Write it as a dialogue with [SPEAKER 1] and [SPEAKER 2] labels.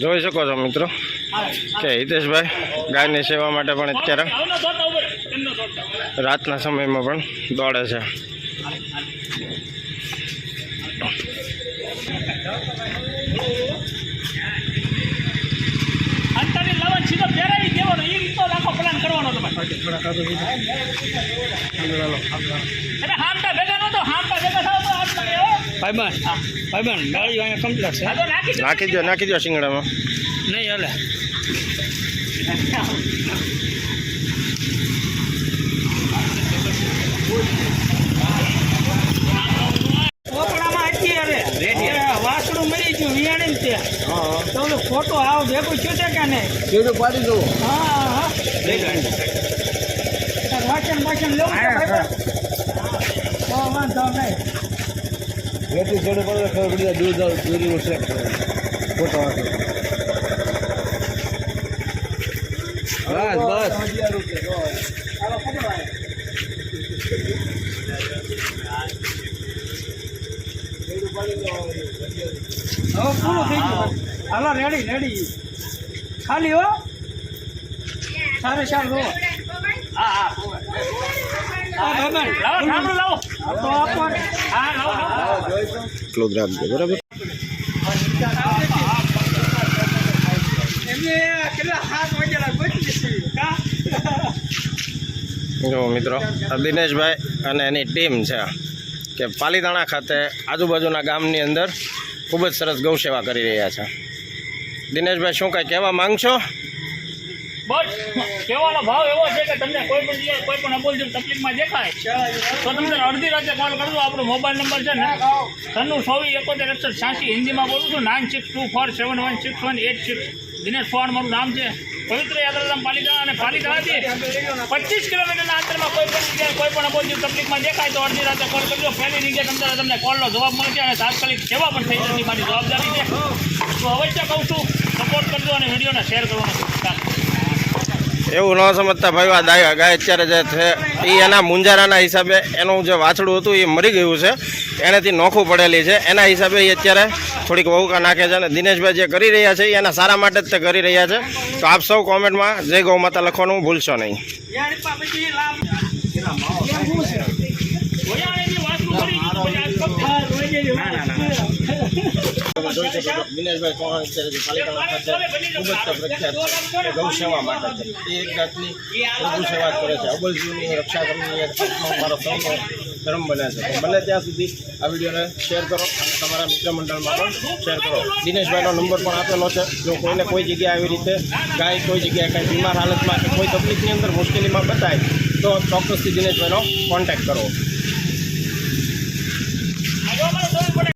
[SPEAKER 1] જોઈ શકો છો મિત્રો કે હિતેશભાઈ ગાયની સેવા માટે પણ અત્યારે રાતના સમયમાં પણ દોડે છે.
[SPEAKER 2] અંતરની લવણ સીધો પહેરાવી દેવાનો એ રીતનો પ્લાન કરવાનો તમારે એટલે હામટા ભેગા નતો હામટા ભેગા થાવ તો હાથ લાગે હો.
[SPEAKER 3] ભાઈબંધ ભાઈબંધ ગાડી અહીંયા કમ્પ્લેટ છે.
[SPEAKER 2] નાખી દો
[SPEAKER 1] નાખી દો નાખી દો. શિંગડામાં.
[SPEAKER 3] નહીં હાલે. વાસણું મળી ગયું વિયાણી ને ત્યાં તો ફોટો આવ ભેગું થયું છે કે નહીં?
[SPEAKER 4] પાડી દો
[SPEAKER 3] હા. વાસણ બાસણ લેવું વાંધો નહીં
[SPEAKER 4] જેટલું જોડે પડે ખબર પડી જાય દૂર જાવ દૂરી ઉછળે ફોટો બસ બસ
[SPEAKER 3] હવે પૂરું થઈ ગયું. હાલો રેડી રેડી ખાલી હો. સારે સાર રો
[SPEAKER 2] હા હા લાવો ઠામડું લાવો.
[SPEAKER 3] તો આપણ
[SPEAKER 2] હા લાવો લાવો
[SPEAKER 1] એટલું જ રાખજો બરાબર? જો મિત્રો દિનેશભાઈ અને એની ટીમ છે કે પાલીતાણા ખાતે આજુબાજુના ગામની અંદર ખૂબ જ સરસ ગૌસેવા કરી રહ્યા છે. દિનેશભાઈ શું કાંઈ કહેવા માંગશો?
[SPEAKER 2] બસ. કહેવાનો ભાવ એવો છે કે તમને કોઈ પણ દિવસ કોઈ પણ અબોલ તકલીફમાં દેખાય, તો તમને અડધી રાતે કોલ કરજો. આપણો મોબાઈલ નંબર છે ને સન્નું સોવી એકોતેર એકસઠ છ્યાસી. હિન્દીમાં બોલું છું, nine six two four seven one six one eight six. Dinesh phone મારું નામ છે. પવિત્ર યાત્રાધામ પાલિકા અને પાલિકાથી પચીસ કિલોમીટરના અંતરમાં કોઈ પણ જગ્યાએ કોઈ પણ અબોલ તકલીફમાં દેખાય તો અડધી રાતે કોલ કરજો. પહેલી જગ્યાએ તમને તમને કોલનો જવાબ મળશે અને તાત્કાલિક સેવા પણ થઈ જતી મારી જવાબદારી છે. તો અવશ્ય કહું છું સપોર્ટ કરજો અને વિડીયોને શેર કરવાનો
[SPEAKER 1] એવું ન સમજતા ભાઈ, આ દાય ગાય અત્યારે જે છે એ એના મુંજારાના હિસાબે એનું જે વાછડું હતું એ મરી ગયું છે. એનેથી નોખું પડેલી છે. એના હિસાબે એ અત્યારે થોડીક વહુકા નાખે છે અને દિનેશભાઈ જે કરી રહ્યા છે એ એના સારા માટે જ તે કરી રહ્યા છે. તો આપ સૌ કોમેન્ટમાં જય ગૌ માતા લખવાનું ભૂલશો નહીં.
[SPEAKER 3] ના પા ગયેલી
[SPEAKER 2] ના, ના, ના.
[SPEAKER 1] દિનેશભાઈ ચૌહાણ અત્યારે જે પાલિકાના ખાતે ખૂબ જ પ્રખ્યાત છે. ગૌ સેવા માટે છે. એ એક જાતની પ્રભુ સેવા કરે છે. અબલજીની રક્ષા કરવાની મારો સૌનો ધર્મ બને છે. તો બને ત્યાં સુધી આ વિડીયોને શેર કરો અને તમારા મિત્ર મંડળમાં પણ શેર કરો. દિનેશભાઈનો નંબર પણ આપેલો છે. જો કોઈને કોઈ જગ્યાએ આવી રીતે ગાય કોઈ જગ્યાએ કાંઈ બીમાર હાલતમાં કે કોઈ તકલીફની અંદર મુશ્કેલીમાં બતાય તો ચોક્કસથી દિનેશભાઈનો કોન્ટેક્ટ કરો.